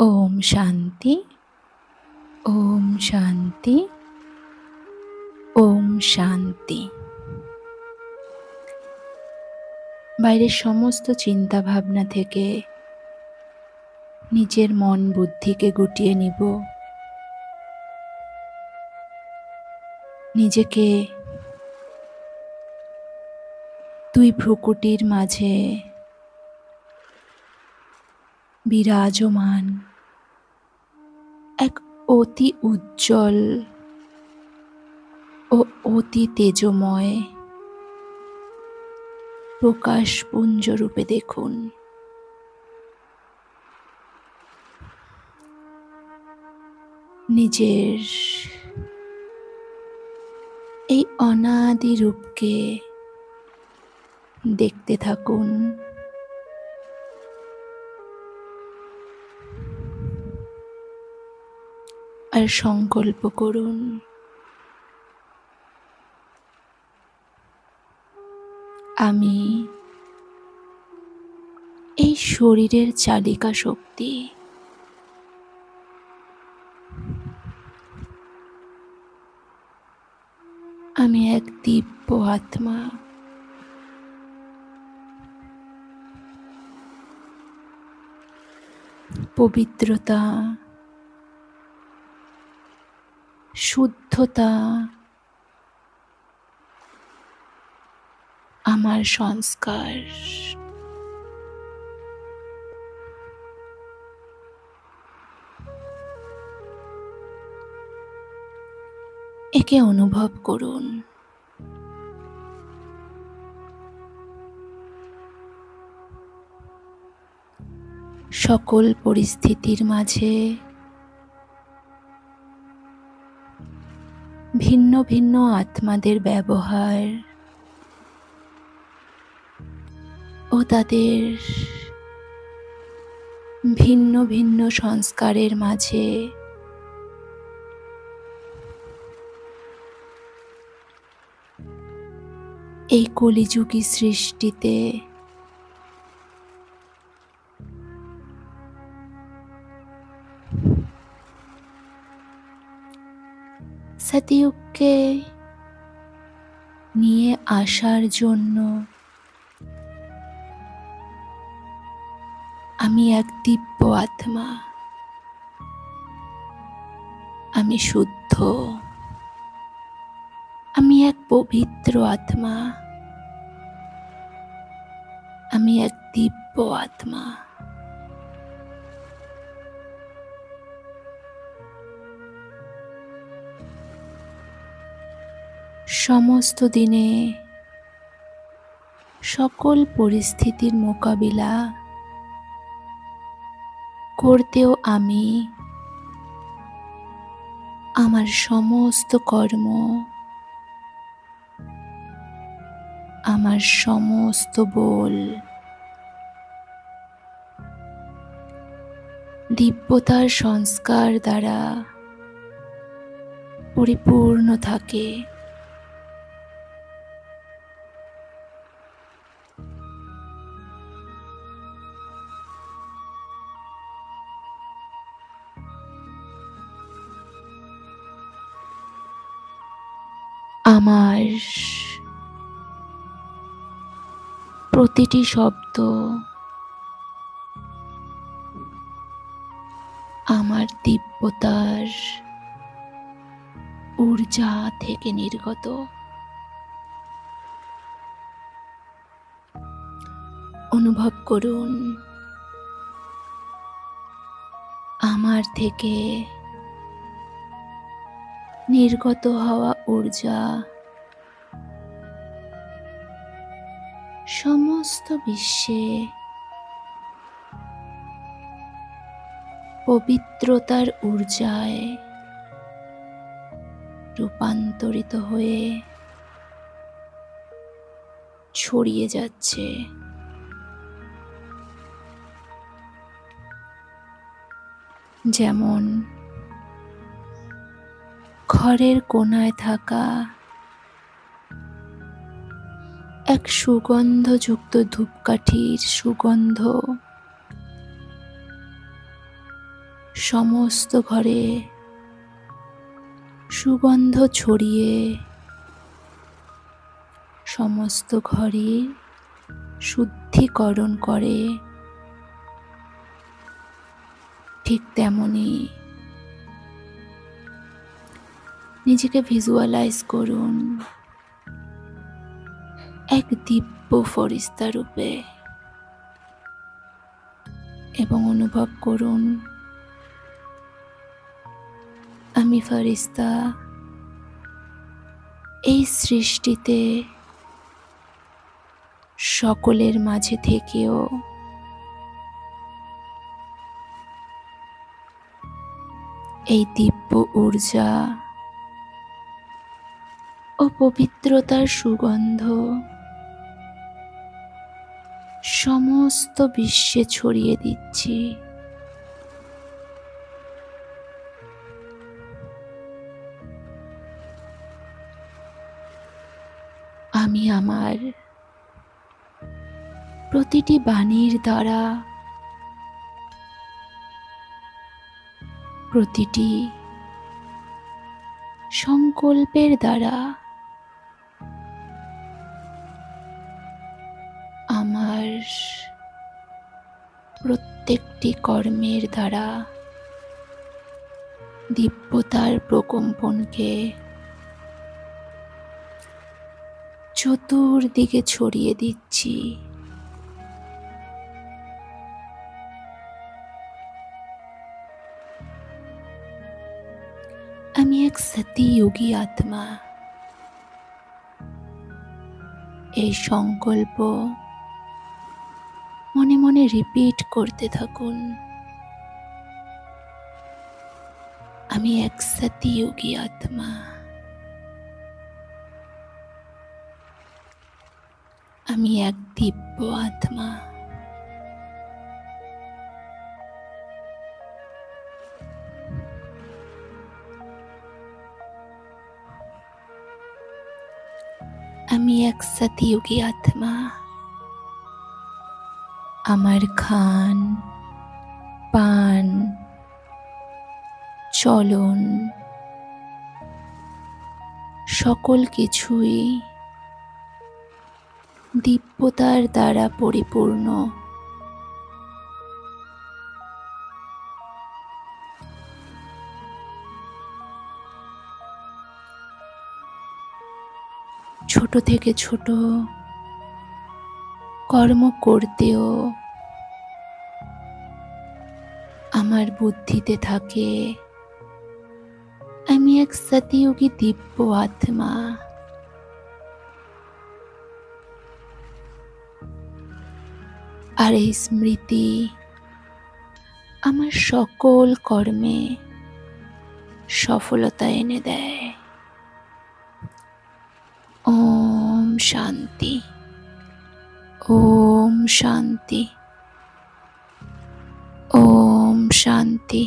ওম শান্তি ওম শান্তি ওম শান্তি। বাইরের সমস্ত চিন্তা ভাবনা থেকে নিজের মন বুদ্ধিকে গুটিয়ে নিব। নিজেকে দুই ভ্রুকুটির মাঝে বিরাজমান অতি উজ্জ্বল ও অতি তেজময়। প্রকাশপুঞ্জ রূপে দেখুন। নিজের এই অনাদি রূপকে দেখতে থাকুন। আর সংকল্প করুন। আমি এই শরীরের চালিকা শক্তি। আমি এক দিব্য আত্মা। পবিত্রতা শুদ্ধতা আমার সংস্কার। একে অনুভব করুন। সকল পরিস্থিতির মাঝে ভিন্ন ভিন্ন আত্মাদের ব্যবহার ও তাদের ভিন্ন ভিন্ন সংস্কারের মাঝে এই কলিযুগী সৃষ্টিতে সতযুগকে নিয়ে আসার জন্য আমি এক দিব্য আত্মা। আমি শুদ্ধ। আমি এক পবিত্র আত্মা। আমি এক দিব্য আত্মা। সমস্ত দিনে সকল পরিস্থিতির মোকাবিলা করতেও আমি আমার সমস্ত কর্ম, আমার সমস্ত বল দিব্যতার সংস্কার দ্বারা পরিপূর্ণ থাকে। আমার প্রতিটি শব্দ আমার দিব্যতার ঊর্জা থেকে নির্গত। অনুভব করুন আমার থেকে নির্গত হওয়া ঊর্জা। সমস্ত বিশ্বে পবিত্রতার ঊর্জায় রূপান্তরিত হয়ে ছড়িয়ে যাচ্ছে। যেমন ঘরের কোনায় থাকা এক সুগন্ধযুক্ত ধূপকাঠির সুগন্ধ সমস্ত ঘরে সুগন্ধ ছড়িয়ে সমস্ত ঘরে শুদ্ধিকরণ করে। ঠিক তেমনি নিজেকে ভিজুয়ালাইজ করুন। এক দিব্য ফরিস্তা রূপে। এবং অনুভব করুন, আমি ফরিস্তা, এই সৃষ্টিতে সকলের মাঝে থেকেও। এই দিব্য ঊর্জা ও পবিত্রতার সুগন্ধ। সমস্ত বিশ্বে ছড়িয়ে দিচ্ছি। আমি আমার প্রতিটি বাণীর দ্বারা প্রতিটি সংকল্পের দ্বারা আমার প্রত্যেকটি কর্মের দ্বারা দিব্যতার প্রকম্পনকে চতুর্দিকে ছড়িয়ে দিচ্ছি। আমি এক সতীযোগী আত্মা। এই সংকল্প মনে রিপিট করতে থাকুন। আমি এক সতীযোগী আত্মা। আমি এক দিব্য আত্মা। আমি এক সতয়োগী আত্মা। আমার খান পান চলন সকল কিছুই দিব্যতার দ্বারা পরিপূর্ণ। ছোট থেকে ছোট কর্ম করতেও আমার বুদ্ধিতে থাকে। আমি এক সতয়োগী দিব্য আত্মা। আর এই স্মৃতি আমার সকল কর্মে সফলতা এনে দেয়। ওম শান্তি। ওম শান্তি। ওম শান্তি